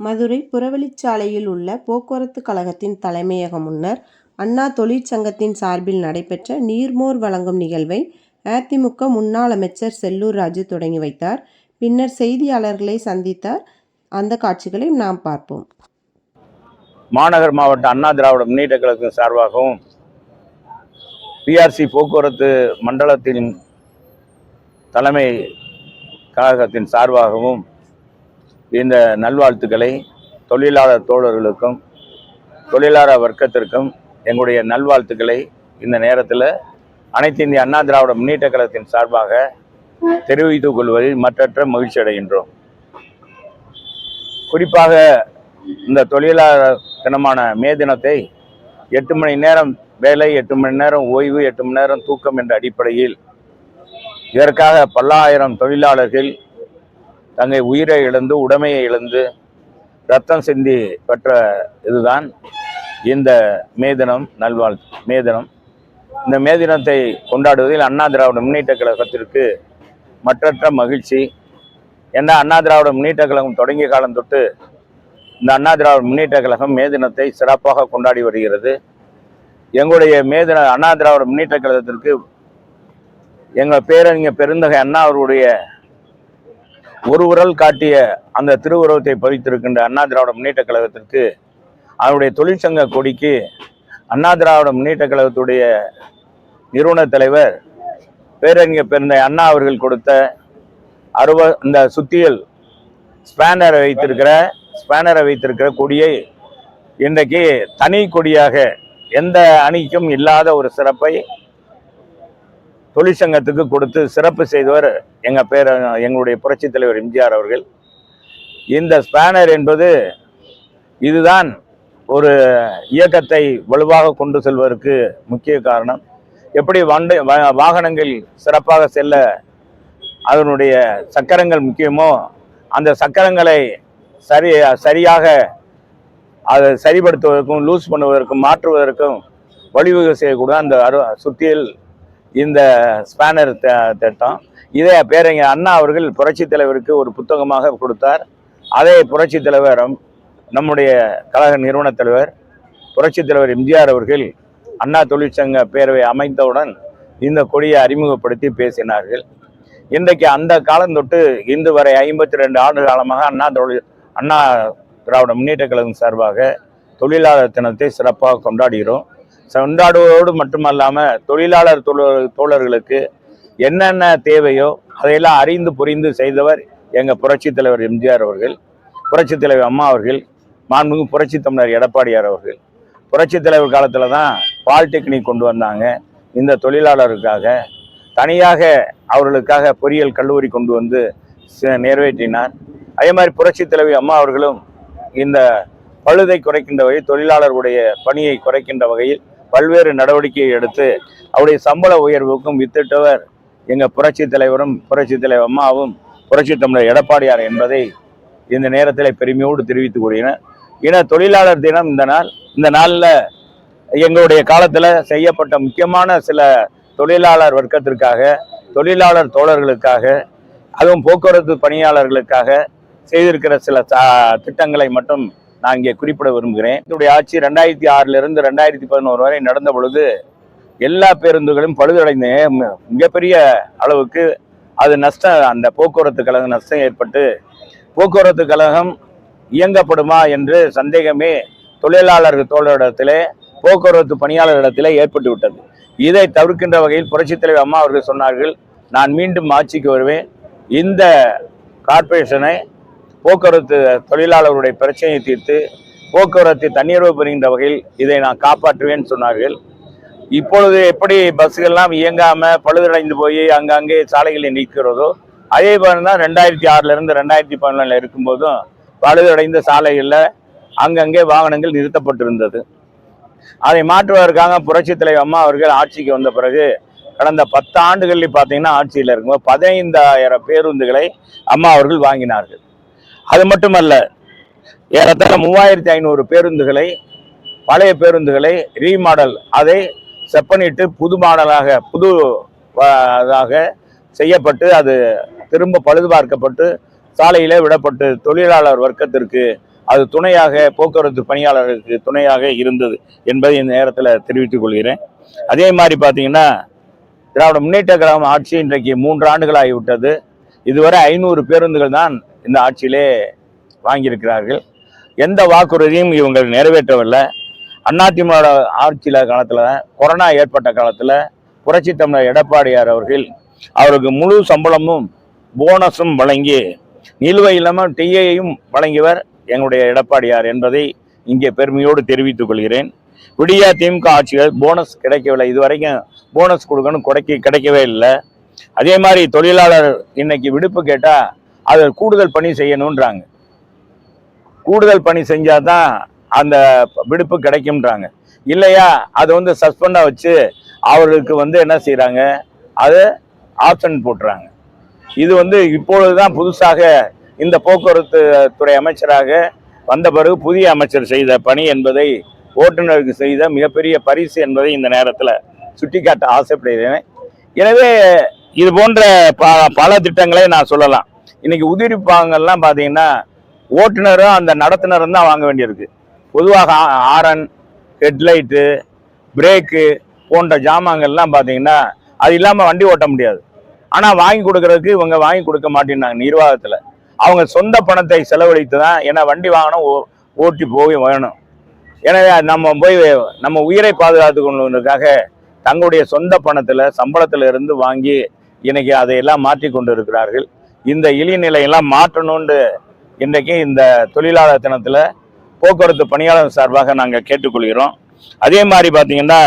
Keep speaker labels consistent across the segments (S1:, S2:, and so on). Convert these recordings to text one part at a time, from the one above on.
S1: மதுரை புறவழிச்சாலையில் உள்ள போக்குவரத்து கழகத்தின் தலைமையகம் முன்னர் அண்ணா தொழிற்சங்கத்தின் சார்பில் நடைபெற்ற நீர்மோர் வழங்கும் நிகழ்வை அதிமுக முன்னாள் அமைச்சர் செல்லூர் ராஜூ தொடங்கி வைத்தார். பின்னர் செய்தியாளர்களை சந்தித்தார். அந்த காட்சிகளை நாம் பார்ப்போம்.
S2: மாநகர் மாவட்ட அண்ணா திராவிட முன்னேற்ற கழகத்தின் சார்பாகவும் பிஆர்சி போக்குவரத்து மண்டலத்தின் தலைமை கழகத்தின் சார்பாகவும் இந்த நல்வாழ்த்துக்களை தொழிலாளர் தோழர்களுக்கும் தொழிலாளர் வர்க்கத்திற்கும் எங்களுடைய நல்வாழ்த்துக்களை இந்த நேரத்தில் அனைத்து இந்திய அண்ணா திராவிட முன்னேற்ற கழகத்தின் சார்பாக தெரிவித்துக் கொள்வதில் மற்றற்ற மகிழ்ச்சி அடைகின்றோம். குறிப்பாக இந்த தொழிலாளர் தினமான மே தினத்தை எட்டு மணி நேரம் வேலை எட்டு மணி நேரம் ஓய்வு எட்டு மணி நேரம் தூக்கம் என்ற அடிப்படையில் இதற்காக பல்லாயிரம் தொழிலாளர்கள் தங்கள் உயிரை இழந்து உடமையை இழந்து ரத்தம் சிந்தி பெற்ற இதுதான் இந்த மேதினம் நல்வாழ்த்து நல்வாழ் இந்த மேதினத்தை கொண்டாடுவதில் அண்ணா திராவிட முன்னேற்ற கழகத்திற்கு மற்றற்ற மகிழ்ச்சி. ஏன்னா அண்ணா திராவிட முன்னேற்ற கழகம் தொடங்கிய காலம் தொட்டு இந்த அண்ணா திராவிட முன்னேற்ற கழகம் மேதினத்தை சிறப்பாக கொண்டாடி வருகிறது. எங்களுடைய மேதின அண்ணா திராவிட முன்னேற்ற கழகத்திற்கு எங்கள் பேரறிஞர் பெருந்தகை அண்ணா அவருடைய ஒரு உரல் காட்டிய அந்த திருவுருவத்தை பதித்திருக்கின்ற அண்ணா திராவிட முன்னேற்ற கழகத்திற்கு அவருடைய தொழிற்சங்க கொடிக்கு அண்ணா திராவிட முன்னேற்ற கழகத்துடைய நிறுவன தலைவர் பேரறிஞர் பெருந்தை அண்ணா அவர்கள் கொடுத்த அறுவ இந்த சுத்தியல் ஸ்பேனரை வைத்திருக்கிற ஸ்பேனரை வைத்திருக்கிற கொடியை இன்றைக்கு தனி கொடியாக எந்த அணிக்கும் இல்லாத ஒரு சிறப்பை தொழிற்சங்கத்துக்கு கொடுத்து சிறப்பு செய்தவர் எங்கள் பேர் எங்களுடைய புரட்சி தலைவர் எம்ஜிஆர் அவர்கள். இந்த ஸ்பேனர் என்பது இதுதான் ஒரு இயக்கத்தை வலுவாக கொண்டு செல்வதற்கு முக்கிய காரணம். எப்படி வண்டி வாகனங்கள் சிறப்பாக செல்ல அதனுடைய சக்கரங்கள் முக்கியமோ அந்த சக்கரங்களை சரி சரியாக அதை சரிப்படுத்துவதற்கும் லூஸ் பண்ணுவதற்கும் மாற்றுவதற்கும் வழிவகை செய்யக்கூட அந்த அரு சுத்தியல் இந்த ஸ்பேனர் திட்டம். இதை பேரங்க அண்ணா அவர்கள் புரட்சி தலைவருக்கு ஒரு புத்தகமாக கொடுத்தார். அதே புரட்சி தலைவர் நம்முடைய கழக நிறுவன தலைவர் புரட்சி தலைவர் எம்ஜிஆர் அவர்கள் அண்ணா தொழிற்சங்க பேரவை அமைத்தவுடன் இந்த கொடியை அறிமுகப்படுத்தி பேசினார்கள். இன்றைக்கு அந்த காலம் தொட்டு இன்று வரை ஐம்பத்தி ரெண்டு ஆண்டு காலமாக அண்ணா தொழில் அண்ணா திராவிட முன்னேற்ற கழகம் சார்பாக தொழிலாளர் தினத்தை சிறப்பாக கொண்டாடுகிறோம். கொண்டாடுவதோடு மட்டுமல்லாமல் தொழிலாளர் தோழர்களுக்கு என்னென்ன தேவையோ அதையெல்லாம் அறிந்து புரிந்து செய்தவர் எங்கள் புரட்சி தலைவர் எம்ஜிஆர் அவர்கள் புரட்சி தலைவர் அம்மா அவர்கள் மாண்புமிகு புரட்சி தமிழர் எடப்பாடியார் அவர்கள். புரட்சி தலைவர் காலத்தில் தான் பாலிடெக்னிக் கொண்டு வந்தாங்க. இந்த தொழிலாளருக்காக தனியாக அவர்களுக்காக பொறியியல் கல்லூரி கொண்டு வந்து ச- நிறைவேற்றினார். அதே மாதிரி புரட்சி தலைவி அம்மா அவர்களும் இந்த பழுதை குறைக்கின்ற வகையில் தொழிலாளர்களுடைய பணியை குறைக்கின்ற வகையில் பல்வேறு நடவடிக்கையை எடுத்து அவருடைய சம்பள உயர்வுக்கும் வித்திட்டவர் எங்கள் புரட்சி தலைவரும் புரட்சி தலைவர் அம்மாவும் புரட்சி தமிழர் எடப்பாடியார் என்பதை இந்த நேரத்தில் பெருமையோடு தெரிவித்துக் கூறினர் ஏன்னா தொழிலாளர் தினம் இந்த நாள். இந்த நாளில் எங்களுடைய காலத்தில் செய்யப்பட்ட முக்கியமான சில தொழிலாளர் வர்க்கத்திற்காக தொழிலாளர் தோழர்களுக்காக அதுவும் போக்குவரத்து பணியாளர்களுக்காக செய்திருக்கிற சில சா- திட்டங்களை மட்டும் நான் இங்கே குறிப்பிட விரும்புகிறேன். இதனுடைய ஆட்சி ரெண்டாயிரத்தி ஆறிலிருந்து ரெண்டாயிரத்தி பதினோரு வரை நடந்த பொழுது எல்லா பேருந்துகளும் பழுதடைந்து மிகப்பெரிய அளவுக்கு அது நஷ்டம் அந்த போக்குவரத்து கழகம் நஷ்டம் ஏற்பட்டு போக்குவரத்து கழகம் இயங்கப்படுமா என்று சந்தேகமே தொழிலாளர்கள் தோழரிடத்திலே போக்குவரத்து பணியாளர்களிடத்திலே ஏற்பட்டு விட்டது. இதை தவிர்க்கின்ற வகையில் புரட்சித் தலைவர் அம்மா அவர்கள் சொன்னார்கள் நான் மீண்டும் ஆட்சிக்கு வருவேன். இந்த கார்ப்பரேஷனை போக்குவரத்து தொழிலாளர்களுடைய பிரச்சனையை தீர்த்து போக்குவரத்தை தன்னிறைவு பெறுகின்ற வகையில் இதை நான் காப்பாற்றுவேன் சொன்னார்கள். இப்பொழுது எப்படி பஸ்ஸுகள்லாம் இயங்காமல் பழுதடைந்து போய் அங்கங்கே சாலைகளில் நிற்கிறதோ அதே மாதிரி தான் ரெண்டாயிரத்தி ஆறுல இருந்து ரெண்டாயிரத்தி பதினொன்றில் இருக்கும்போதும் பழுதடைந்த சாலைகளில் அங்கங்கே வாகனங்கள் நிறுத்தப்பட்டிருந்தது. அதை மாற்றுவதற்காக புரட்சி தலைவர் அம்மா அவர்கள் ஆட்சிக்கு வந்த பிறகு கடந்த பத்து ஆண்டுகளில் பார்த்தீங்கன்னா ஆட்சியில் இருக்கும்போது பதினைந்தாயிரம் பேருந்துகளை அம்மா அவர்கள் வாங்கினார்கள். அது மட்டுமல்ல ஏறத்தாழ மூவாயிரத்தி ஐநூறு பேருந்துகளை பழைய பேருந்துகளை ரீமாடல் அதை செப்பனிட்டு புது மாடலாக புது ஆஹ், அதாக செய்யப்பட்டு அது திரும்ப பழுது பார்க்கப்பட்டு சாலையிலே விடப்பட்டு தொழிலாளர் வர்க்கத்திற்கு அது துணையாக போக்குவரத்து பணியாளர்களுக்கு துணையாக இருந்தது என்பதை இந்த நேரத்தில் தெரிவித்துக் கொள்கிறேன். அதே மாதிரி பார்த்தீங்கன்னா திராவிட முன்னேற்ற கழகம் ஆட்சி இன்றைக்கு மூன்று ஆண்டுகள் ஆகிவிட்டது இதுவரை ஐநூறு பேருந்துகள் தான் இந்த ஆட்சியிலே வாங்கியிருக்கிறார்கள். எந்த வாக்குறுதியும் இவங்க நிறைவேற்றவில்லை. அதிமுக ஆட்சியில் காலத்தில் கொரோனா ஏற்பட்ட காலத்தில் புரட்சி தமிழர் எடப்பாடியார் அவர்கள் அவருக்கு முழு சம்பளமும் போனஸும் வழங்கி நிலுவை இல்லாமல் டிஏயும் வழங்கியவர் எங்களுடைய எடப்பாடியார் என்பதை இங்கே பெருமையோடு தெரிவித்துக் கொள்கிறேன். விடியா திமுக ஆட்சிகள் போனஸ் கிடைக்கவில்லை. இதுவரைக்கும் போனஸ் கொடுக்கணும் கிடைக்க கிடைக்கவே இல்லை. அதே மாதிரி தொழிலாளர் இன்னைக்கு விடுப்பு கேட்டால் அதை கூடுதல் பணி செய்யணுன்றாங்க. கூடுதல் பணி செஞ்சால் தான் அந்த விடுப்பு கிடைக்கும்ன்றாங்க. இல்லையா அதை வந்து சஸ்பெண்டாக வச்சு அவர்களுக்கு வந்து என்ன செய்கிறாங்க அது ஆப்ஷன் போட்டுறாங்க. இது வந்து இப்பொழுதுதான் புதுசாக இந்த போக்குவரத்து துறை அமைச்சராக வந்த பிறகு புதிய அமைச்சர் செய்த பணி என்பதை ஓட்டுநருக்கு செய்த மிகப்பெரிய பரிசு என்பதை இந்த நேரத்தில் சுட்டிக்காட்ட ஆசைப்படுகிறேன். எனவே இது போன்ற ப பல திட்டங்களை நான் சொல்லலாம். இன்னைக்கு பாகங்கள்லாம் பார்த்தீங்கன்னா ஓட்டுநரும் அந்த நடத்துனரும் தான் வாங்க வேண்டியிருக்கு. பொதுவாக ஆரன் ஹெட்லைட்டு பிரேக்கு போன்ற ஜாமான்கள்லாம் பார்த்தீங்கன்னா அது இல்லாமல் வண்டி ஓட்ட முடியாது. ஆனால் வாங்கி கொடுக்கறதுக்கு இவங்க வாங்கி கொடுக்க மாட்டேன்னாங்க நிர்வாகத்தில். அவங்க சொந்த பணத்தை செலவழித்து தான் ஏன்னா வண்டி வாங்கணும் ஓ- ஓட்டி போய் வேணும் எனவே நம்ம போய் நம்ம உயிரை பாதுகாத்து கொள்வதற்காக தங்களுடைய சொந்த பணத்தில் சம்பளத்தில் இருந்து வாங்கி இன்னைக்கு அதையெல்லாம் மாற்றி கொண்டு இருக்கிறார்கள் இந்த இழிநிலையெல்லாம் மாற்றணும்னு இன்றைக்கு இந்த தொழிலாளர் தினத்தில் போக்குவரத்து பணியாளர் சார்பாக நாங்கள் கேட்டுக்கொள்கிறோம். அதே மாதிரி பார்த்தீங்கன்னா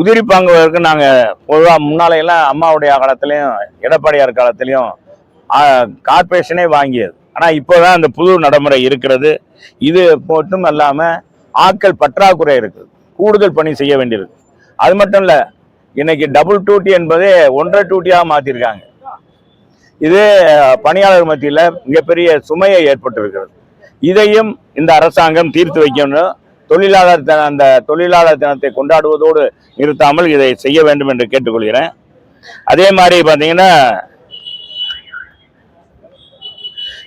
S2: உதிரி வாங்குவதற்கு நாங்கள் பொதுவாக முன்னாலையெல்லாம் அம்மாவுடைய காலத்துலேயும் எடப்பாடியார் காலத்துலேயும் கார்பரேஷனே வாங்கியது. ஆனால் இப்போ தான் அந்த புது நடைமுறை இருக்கிறது. இது மட்டும் இல்லாமல் ஆட்கள் பற்றாக்குறை இருக்குது. கூடுதல் பணி செய்ய வேண்டியிருக்கு. அது மட்டும் இல்லை இன்னைக்கு டபுள் டியூட்டி என்பதே ஒன்றரை டியூட்டியாக மாற்றிருக்காங்க இது பணியாளர் மத்தியில் மிகப்பெரிய சுமையை ஏற்பட்டிருக்கிறது. இதையும் இந்த அரசாங்கம் தீர்த்து வைக்கணும். தொழிலாளர் தின அந்த தொழிலாளர் தினத்தை கொண்டாடுவதோடு நிறுத்தாமல் இதை செய்ய வேண்டும் என்று கேட்டுக்கொள்கிறேன். அதே மாதிரி பார்த்தீங்கன்னா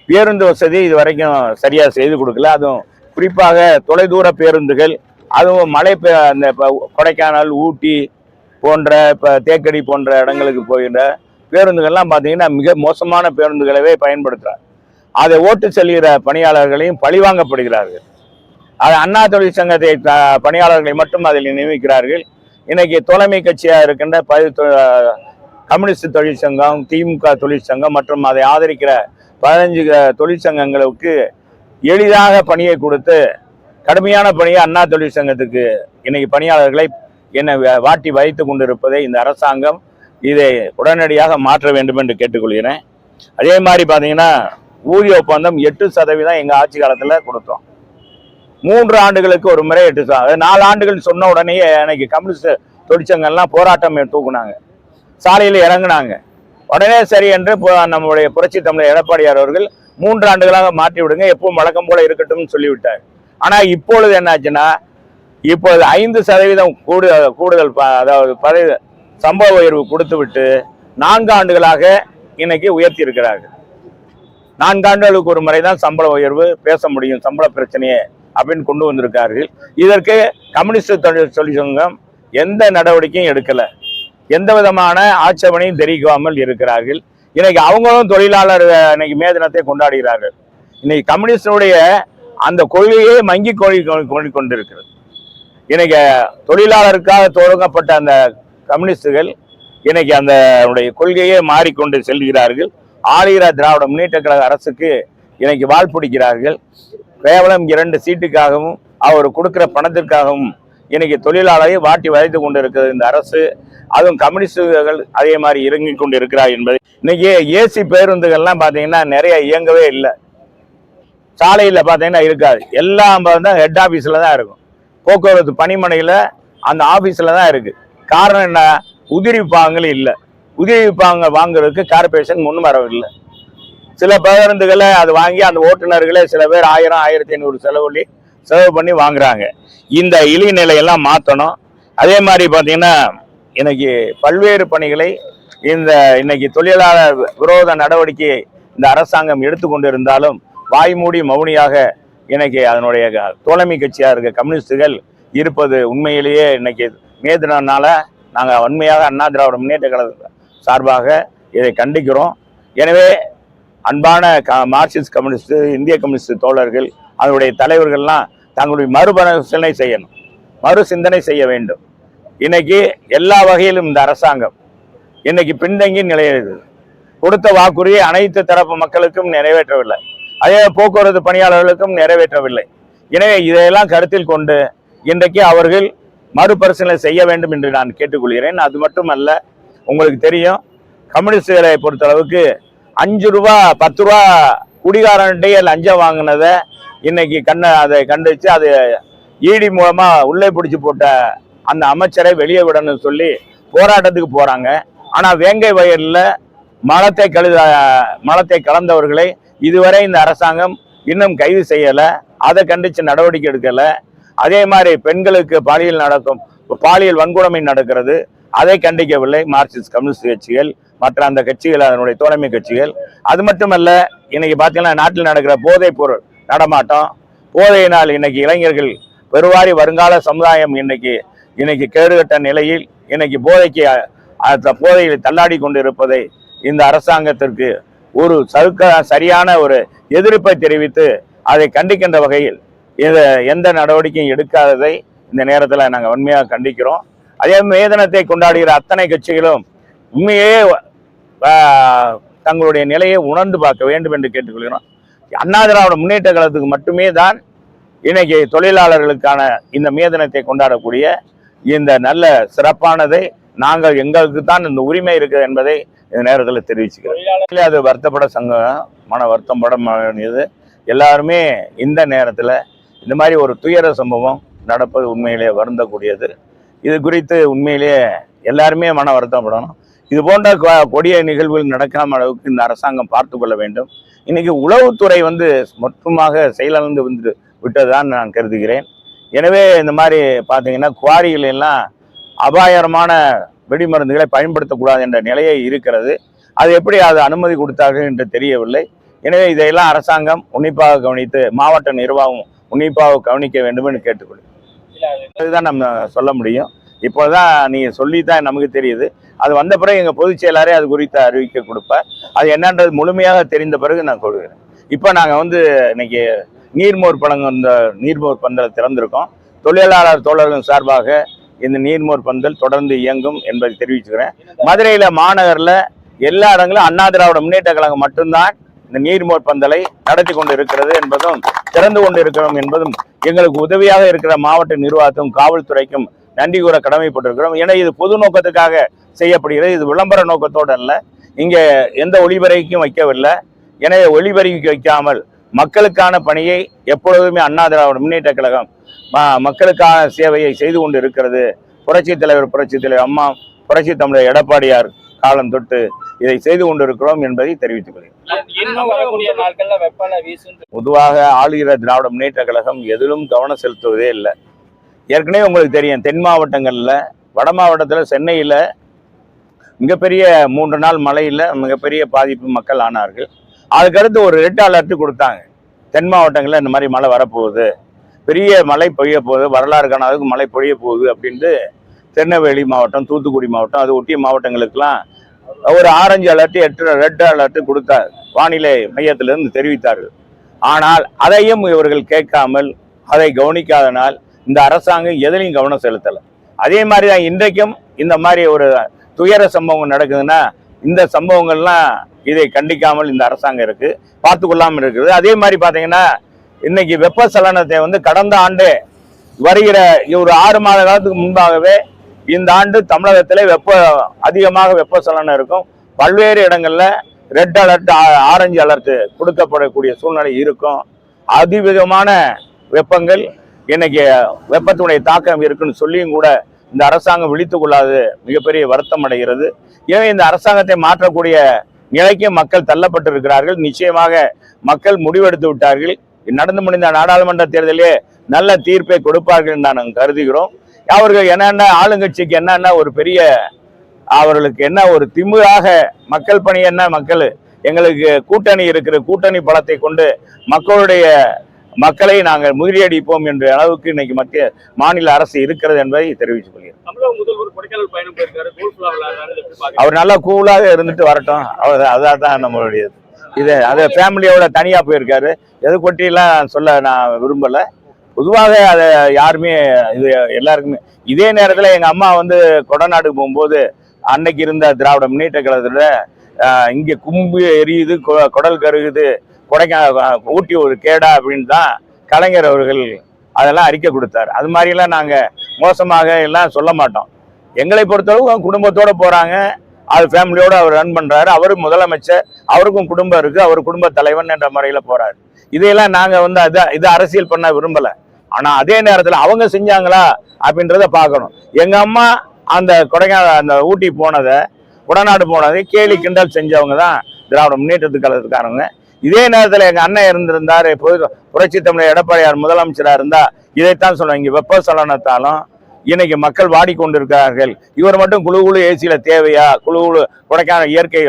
S2: பேருந்து வசதி இது வரைக்கும் சரியாக செய்து கொடுக்கல. அதுவும் குறிப்பாக தொலைதூர பேருந்துகள் அதுவும் மலை அந்த கொடைக்கானல் ஊட்டி போன்ற இப்போ தேக்கடி போன்ற இடங்களுக்கு போகின்ற பேருந்துகள்லாம் பார்த்தீங்கன்னா மிக மோசமான பேருந்துகளவே பயன்படுத்துகிறார் அதை ஓட்டு செல்கிற பணியாளர்களையும் பழிவாங்கப்படுகிறார்கள். அது அண்ணா தொழிற்சங்கத்தை த- பணியாளர்களை மட்டும் அதில் நியமிக்கிறார்கள். இன்னைக்கு தலைமை கட்சியாக இருக்கின்ற பதி கம்யூனிஸ்ட் தொழிற்சங்கம் திமுக தொழிற்சங்கம் மற்றும் அதை ஆதரிக்கிற பதினஞ்சு தொழிற்சங்கங்களுக்கு எளிதாக பணியை கொடுத்து கடுமையான பணியை அண்ணா தொழிற்சங்கத்துக்கு இன்னைக்கு பணியாளர்களை என்னை வாட்டி வைத்து கொண்டிருப்பதை இந்த அரசாங்கம். இதை உடனடியாக மாற்ற வேண்டும் என்று கேட்டுக்கொள்கிறேன். அதே மாதிரி பார்த்தீங்கன்னா ஊதிய ஒப்பந்தம் எட்டு சதவீதம் எங்கள் ஆட்சி காலத்தில் கொடுத்தோம். மூன்று ஆண்டுகளுக்கு ஒரு முறை எட்டு சதவீதம் நாலு ஆண்டுகள் சொன்ன உடனேயே எனக்கு கம்யூனிஸ்ட் தொழிற்சங்கள்லாம் போராட்டம் தூக்குனாங்க. சாலையில் இறங்குனாங்க. உடனே சரி என்று நம்முடைய புரட்சி தமிழர் எடப்பாடியார் அவர்கள் மூன்று ஆண்டுகளாக மாற்றி விடுங்க எப்பவும் வழக்கம் போல இருக்கட்டும்னு சொல்லிவிட்டார். ஆனால் இப்பொழுது என்னாச்சுன்னா இப்பொழுது ஐந்து சதவீதம் கூடு கூடுதல் ப- அதாவது பதவி சம்பள உயர்வு கொடுத்து விட்டு நான்கு ஆண்டுகளாக இன்னைக்கு உயர்த்தி இருக்கிறார்கள் நான்கு ஆண்டுகளுக்கு ஒரு முறை தான் சம்பள உயர்வு பேச முடியும் சம்பள பிரச்சனையே அப்படின்னு கொண்டு வந்திருக்கார்கள். இதற்கு கம்யூனிஸ்ட் தொழில் தொழிற்சங்கம் எந்த நடவடிக்கையும் எடுக்கலை. எந்த விதமான ஆட்சேபனையும் தெரிவிக்காமல் இருக்கிறார்கள். இன்னைக்கு அவங்களும் தொழிலாளர் இன்னைக்கு மே தினத்தை கொண்டாடுகிறார்கள். இன்னைக்கு கம்யூனிஸ்டுடைய அந்த கொள்கையே மங்கி கொள்கை கொண்டு கொண்டிருக்கிறது. இன்னைக்கு தொழிலாளருக்காக தொடங்கப்பட்ட அந்த கம்யூனிஸ்டுகள் இன்னைக்கு அந்த உடைய கொள்கையே மாறிக்கொண்டு செல்கிறார்கள். ஆளுகிற திராவிட முன்னேற்ற கழக அரசுக்கு இன்னைக்கு வால் பிடிக்கிறார்கள். கேவலம் இரண்டு சீட்டுக்காகவும் அவர் கொடுக்குற பணத்திற்காகவும் இன்னைக்கு தொழிலாளரை வாட்டி வளைத்து கொண்டு இருக்கிறது இந்த அரசு. அதுவும் கம்யூனிஸ்டுகள் அதே மாதிரி இறங்கி கொண்டு இருக்கிறார் என்பது. இன்னைக்கு ஏசி பேருந்துகள்லாம் பார்த்தீங்கன்னா நிறைய இயங்கவே இல்லை. சாலையில் பார்த்தீங்கன்னா இருக்காது. எல்லாம் பார்த்தா ஹெட் ஆஃபீஸில் தான் இருக்கும். போக்குவரத்து பணிமனையில் அந்த ஆஃபீஸில் தான் இருக்குது காரணம் என்ன? உதிரி பாகங்கள் இல்லை. உதிரி பாகங்கள் வாங்குறதுக்கு கார்பரேஷன் முன் வரவில்லை. சில பேருந்துகளை அது வாங்கி அந்த ஓட்டுநர்களே சில பேர் ஆயிரம் ஆயிரத்தி ஐநூறு செலவுள்ளி செலவு பண்ணி வாங்குறாங்க. இந்த இழிநிலையெல்லாம் மாற்றணும் அதே மாதிரி பார்த்தீங்கன்னா இன்னைக்கு பல்வேறு பணிகளை இந்த இன்னைக்கு தொழிலாளர் விரோத நடவடிக்கையை இந்த அரசாங்கம் எடுத்துக்கொண்டு இருந்தாலும் வாய்மூடி மௌனியாக இன்னைக்கு அதனுடைய க- தோழமை கட்சியாக இருக்க கம்யூனிஸ்டுகள் இருப்பது உண்மையிலேயே இன்னைக்கு மே தினம்னால நாங்கள் உண்மையாக அண்ணா திராவிட முன்னேற்ற கழக சார்பாக இதை கண்டிக்கிறோம். எனவே அன்பான க மார்க்சிஸ்ட் கம்யூனிஸ்ட் இந்திய கம்யூனிஸ்ட் தோழர்கள் அதனுடைய தலைவர்கள்லாம் தங்களுடைய மறுபரிசீலனை செய்யணும். மறு சிந்தனை செய்ய வேண்டும். இன்னைக்கு எல்லா வகையிலும் இந்த அரசாங்கம் இன்னைக்கு பின்தங்கி நிலையில் கொடுத்த வாக்குறுதியை அனைத்து தரப்பு மக்களுக்கும் நிறைவேற்றவில்லை. அதே போக்குவரத்து பணியாளர்களுக்கும் நிறைவேற்றவில்லை. எனவே இதையெல்லாம் கருத்தில் கொண்டு இன்றைக்கு அவர்கள் மறுபரிசீலனை செய்ய வேண்டும் என்று நான் கேட்டுக்கொள்கிறேன். அது மட்டுமல்ல உங்களுக்கு தெரியும் கம்யூனிஸ்டுகளை பொறுத்தளவுக்கு அஞ்சு ரூபா பத்து ரூபா குடிகாரன்ட்டே லஞ்சம் வாங்கினதை இன்னைக்கு கண்ணை அதை கண்டுச்சு அது ஈடி மூலமாக உள்ளே பிடிச்சி போட்ட அந்த அமைச்சரை வெளியே விடணும்னு சொல்லி போராட்டத்துக்கு போகிறாங்க ஆனால் வேங்கை வயலில் மலத்தை கழுத மலத்தை கலந்தவர்களை இதுவரை இந்த அரசாங்கம் இன்னும் கைது செய்யலை. அதை கண்டித்து நடவடிக்கை எடுக்கலை. அதே மாதிரி பெண்களுக்கு பாலியல் நடக்கும் பாலியல் வன்கொடுமை நடக்கிறது. அதை கண்டிக்கவில்லை. மார்க்சிஸ்ட் கம்யூனிஸ்ட் கட்சிகள் மற்ற அந்த கட்சிகள் அதனுடைய தோழமை கட்சிகள். அது மட்டுமல்ல இன்னைக்கு பார்த்தீங்கன்னா நாட்டில் நடக்கிற போதைப் பொருள் நடமாட்டம். போதையினால் இன்னைக்கு இளைஞர்கள் பெருவாரி வருங்கால சமுதாயம் இன்னைக்கு இன்னைக்கு கேடுகட்ட நிலையில் இன்னைக்கு போதைக்கு அந்த போதையில் தள்ளாடி கொண்டு இருப்பதை இந்த அரசாங்கத்திற்கு ஒரு சருக்க சரியான ஒரு எதிர்ப்பை தெரிவித்து அதை கண்டிக்கின்ற வகையில் இது எந்த நடவடிக்கையும் எடுக்காததை இந்த நேரத்தில் நாங்கள் உண்மையாக கண்டிக்கிறோம். அதே மேதனத்தை கொண்டாடுகிற அத்தனை கட்சிகளும் உண்மையே தங்களுடைய நிலையை உணர்ந்து பார்க்க வேண்டும் என்று கேட்டுக்கொள்கிறோம். அண்ணா திராவிட முன்னேற்ற கழகத்துக்கு மட்டுமே தான் இன்னைக்கு தொழிலாளர்களுக்கான இந்த மேதனத்தை கொண்டாடக்கூடிய இந்த நல்ல சிறப்பானதை நாங்கள் எங்களுக்கு தான் இந்த உரிமை இருக்குது என்பதை இந்த நேரத்தில் தெரிவிச்சுக்கிறோம். அது வருத்தப்பட சங்கம் மன வருத்தம் பட இது எல்லாருமே இந்த நேரத்தில் இந்த மாதிரி ஒரு துயர சம்பவம் நடப்பது உண்மையிலே வருந்தக்கூடியது. இது குறித்து உண்மையிலேயே எல்லாருமே மன வருத்தப்படணும் இது போன்ற கொடிய நிகழ்வுகள் நடக்காம அளவுக்கு இந்த அரசாங்கம் பார்த்து கொள்ள வேண்டும். இன்னைக்கு உளவுத்துறை வந்து மொத்தமாக செயலிழந்து வந்து விட்டதுதான் நான் கருதுகிறேன். எனவே இந்த மாதிரி பார்த்தீங்கன்னா குவாரிகள் எல்லாம் அபாயகரமான வெடிமருந்துகளை பயன்படுத்தக்கூடாது என்ற நிலையே இருக்கிறது. அது எப்படி அது அனுமதி கொடுத்தார்கள் என்று தெரியவில்லை. எனவே இதையெல்லாம் அரசாங்கம் உன்னிப்பாக கவனித்து மாவட்ட நிர்வாகம் உன்னிப்பாக கவனிக்க வேண்டும் என்று கேட்டுக்கொள்கிறேன். அதுதான் நம்ம சொல்ல முடியும். இப்போதான் சொல்லி தான் நமக்கு தெரியுது. அது வந்த பிறகு எங்கள் பொதுச் செயலாரே அது குறித்து அறிவிக்க கொடுப்பேன் அது என்னன்றது முழுமையாக தெரிந்த பிறகு நான் கொடுக்குறேன் இப்போ நாங்கள் வந்து இன்னைக்கு நீர்மோர் பழங்க இந்த நீர்மோர் பந்தல் திறந்திருக்கோம். தொழிலாளர் தோழர்கள் சார்பாக இந்த நீர்மோர் பந்தல் தொடர்ந்து இயங்கும் என்பதை தெரிவிச்சுக்கிறேன். மதுரையில் மாநகரில் எல்லா இடங்களும் அண்ணா திராவிட முன்னேற்ற கழகம் மட்டும்தான் இந்த நீர்மோர் பந்தலை நடத்தி கொண்டு இருக்கிறது என்பதும் திறந்து கொண்டு இருக்கிறோம் என்பதும் எங்களுக்கு உதவியாக இருக்கிற மாவட்ட நிர்வாகத்தும் காவல்துறைக்கும் நன்றி கூற கடமைப்பட்டிருக்கிறோம். ஏன்னா இது பொது நோக்கத்துக்காக செய்யப்படுகிறது. இது விளம்பர நோக்கத்தோடு அல்ல. இங்கே எந்த ஒளிபரைக்கும் வைக்கவில்லை. எனவே ஒளிபரைக்கு வைக்காமல் மக்களுக்கான பணியை எப்பொழுதுமே அண்ணா திராவிட முன்னேற்ற கழகம் மக்களுக்கான சேவையை செய்து கொண்டு இருக்கிறது. புரட்சித் தலைவர் புரட்சி தலைவர் அம்மா புரட்சி தமிழர் எடப்பாடியார் காலம் தொட்டு இதை செய்து கொண்டிருக்கிறோம் என்பதை தெரிவித்துக் கொள்கிறேன். பொதுவாக ஆளுகிற திராவிட முன்னேற்ற கழகம் எதிலும் கவனம் செலுத்துவதே இல்லை. ஏற்கனவே உங்களுக்கு தெரியும் தென் மாவட்டங்களில் வட மாவட்டத்தில் சென்னையில் மிகப்பெரிய மூன்று நாள் மழையில் மிகப்பெரிய பாதிப்பு மக்கள் ஆனார்கள். அதுக்கடுத்து ஒரு ரெட் அலர்ட் கொடுத்தாங்க. தென் மாவட்டங்களில் இந்த மாதிரி மழை வரப்போகுது. பெரிய மழை பொழிய போகுது வரலாறு காணாததுக்கு மழை பொழிய போகுது அப்படின்ட்டு திருநெல்வேலி மாவட்டம் தூத்துக்குடி மாவட்டம் அது ஒட்டிய மாவட்டங்களுக்கெல்லாம் ஒரு ஆரஞ்சு அலர்ட் எட்டு ரெட் அலர்ட் கொடுத்தார். வானிலை மையத்திலிருந்து தெரிவித்தார்கள். ஆனால் அதையும் இவர்கள் கேட்காமல் அதை கவனிக்காதனால் இந்த அரசாங்கம் எதிலையும் கவனம் செலுத்தலை. அதே மாதிரி தான் இன்றைக்கும் இந்த மாதிரி ஒரு துயர சம்பவம் நடக்குதுன்னா இந்த சம்பவங்கள்லாம் இதை கண்டிக்காமல் இந்த அரசாங்கம் இருக்குது பார்த்து கொள்ளாமல் இருக்குது. அதே மாதிரி பார்த்தீங்கன்னா இன்னைக்கு வெப்பச்சலனத்தை வந்து கடந்த ஆண்டு வருகிற ஒரு ஆறு மாத காலத்துக்கு முன்பாகவே இந்த ஆண்டு தமிழகத்தில் வெப்ப அதிகமாக வெப்பச்சலனம் இருக்கும். பல்வேறு இடங்களில் ரெட் அலர்ட் ஆரஞ்சு அலர்ட் கொடுக்கப்படக்கூடிய சூழ்நிலை இருக்கும். அதிவிதமான வெப்பங்கள் இன்னைக்கு வெப்பத்தினுடைய தாக்கம் இருக்குன்னு சொல்லியும் கூட இந்த அரசாங்கம் விழித்து கொள்ளாது மிகப்பெரிய வருத்தம் அடைகிறது. எனவே இந்த அரசாங்கத்தை மாற்றக்கூடிய நிலைக்கு மக்கள் தள்ளப்பட்டு இருக்கிறார்கள் நிச்சயமாக மக்கள் முடிவெடுத்து விட்டார்கள். நடந்து முடிந்த நாடாளுமன்ற தேர்தலிலே நல்ல தீர்ப்பை கொடுப்பார்கள் என்று நாங்கள் கருதுகிறோம். அவர்கள் என்னென்ன ஆளுங்கட்சிக்கு என்னென்ன ஒரு பெரிய அவர்களுக்கு என்ன ஒரு திமுறாக மக்கள் பணி என்ன? மக்கள் எங்களுக்கு கூட்டணி இருக்கிற கூட்டணி பலத்தை கொண்டு மக்களுடைய மக்களை நாங்கள் முறியடிப்போம் என்ற அளவுக்கு இன்னைக்கு மத்திய மாநில அரசு இருக்கிறது என்பதை தெரிவித்துக் கொள்கிறேன். அவர் நல்லா கூலாக இருந்துட்டு வரட்டும். அவர் அதான் தான் நம்மளுடைய இது அது ஃபேமிலியோட தனியாக போயிருக்காரு. எது கொட்டிலாம் சொல்ல நான் விரும்பலை. பொதுவாக அதை யாருமே இது எல்லாருக்குமே இதே நேரத்தில் எங்கள் அம்மா வந்து கொடநாடு போகும்போது அன்னைக்கு இருந்த திராவிட முன்னேற்ற கழகத்தில் இங்கே கும்பு எரியுது கொ- குடல் கருகுது கொடைக்கா ஊட்டி ஒரு கேடா அப்படின்னு தான் கலைஞர் அவர்கள் அதெல்லாம் அறிக்கை கொடுத்தார். அது மாதிரிலாம் நாங்கள் மோசமாக எல்லாம் சொல்ல மாட்டோம். எங்களை பொறுத்தளவு குடும்பத்தோடு போகிறாங்க அது ஃபேமிலியோடு அவர் ரன் பண்ணுறாரு அவரும் முதலமைச்சர் அவருக்கும் குடும்பம் இருக்குது அவர் குடும்ப தலைவன் என்ற முறையில் போகிறாரு இதையெல்லாம் நாங்கள் வந்து அதை இது அரசியல் பண்ண விரும்பலை. ஆனால் அதே நேரத்தில் அவங்க செஞ்சாங்களா அப்படின்றத பார்க்கணும். எங்கள் அம்மா அந்த கொடைக்கானல் அந்த ஊட்டி போனதை உடநாடு போனதை கேலி கிண்டல் செஞ்சவங்க தான் திராவிட முன்னேற்றத்துக்கு கழகத்துக்காரங்க. இதே நேரத்தில் எங்கள் அண்ணன் இருந்திருந்தார் பொது புரட்சி தமிழர் எடப்பாடியார் முதலமைச்சராக இருந்தால் இதைத்தான் சொல்லுவாங்க. இங்கே வெப்ப சலனத்தாலும் இன்னைக்கு மக்கள் வாடிக்கொண்டிருக்கிறார்கள். இவர் மட்டும் குழு குழு ஏசியில் தேவையா? குழு குழு கொடைக்கானல் இயற்கை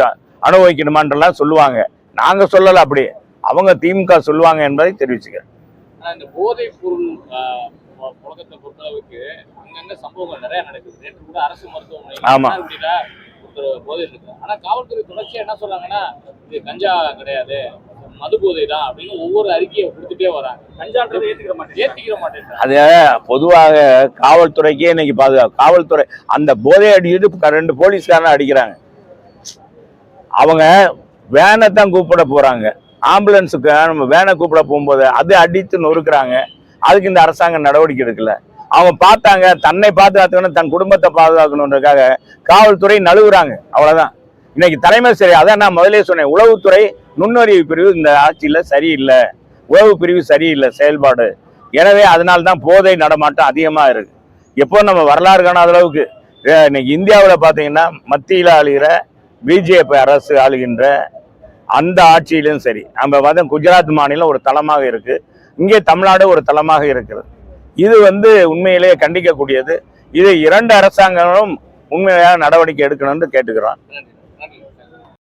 S2: அனுபவிக்கணுமான்றலாம் சொல்லுவாங்க. நாங்கள் சொல்லலை அப்படி. அவங்க திமுக சொல்லுவாங்க என்பதை தெரிவிச்சுக்கிறேன்.
S3: இந்த போதைப் பொருள் புழக்கத்தை பொறுத்தளவுக்கு அங்கங்க சம்பவங்கள் நிறைய நடக்குது. நேற்று கூட அரசு மருத்துவமனை
S2: ஆமா.
S3: ஒருத்தர் போதை இருக்கு ஆனா காவல்துறை தொடர்ச்சியா என்ன சொல்றாங்கன்னா இது கஞ்சா கிடையாது மது போதை தான் அப்படின்னு ஒவ்வொரு அறிக்கையை கொடுத்துட்டே வராங்க. கஞ்சான்றது ஏத்துக்கிற மாட்டேன். ஏத்துக்கிற மாட்டேன்
S2: அது பொதுவாக காவல்துறைக்கே இன்னைக்கு பாதுகாப்பு காவல்துறை அந்த போதை அடிச்சுட்டு ரெண்டு போலீஸ்காரனை அடிக்கிறாங்க. அவங்க வேனை தான் கூப்பிட போறாங்க. ஆம்புலன்ஸுக்கு நம்ம வேனை கூப்பிட போகும்போது அது அடித்து நொறுக்கிறாங்க. அதுக்கு இந்த அரசாங்கம் நடவடிக்கை எடுக்கல. அவங்க பார்த்தாங்க தன்னை பாதுகாத்துக்கணும் தன் குடும்பத்தை பாதுகாக்கணுன்றதுக்காக காவல்துறை நழுவுறாங்க. அவ்வளோதான் இன்னைக்கு தலைமை சரி அதான் நான் முதலே சொன்னேன். உளவுத்துறை நுண்ணறிவு பிரிவு இந்த ஆட்சியில் சரியில்லை. உளவு பிரிவு சரியில்லை செயல்பாடு. எனவே அதனால்தான் போதை நடமாட்டம் அதிகமாக இருக்கு. எப்போ நம்ம வரலாறு காணாத அளவுக்கு இன்னைக்கு இந்தியாவில் பார்த்தீங்கன்னா மத்தியில் ஆளுகிற பிஜேபி அரசு ஆளுகின்ற அந்த ஆட்சியிலும் சரி. நம்ம வந்து குஜராத் மாநிலம் ஒரு தளமாக இருக்கு. இங்கே தமிழ்நாடு ஒரு தளமாக இருக்கிறது. இது வந்து உண்மையிலேயே கண்டிக்கக்கூடியது. இது இரண்டு அரசாங்கங்களும் உண்மையாக நடவடிக்கை எடுக்கணும்னு கேட்டுக்கிறோம்.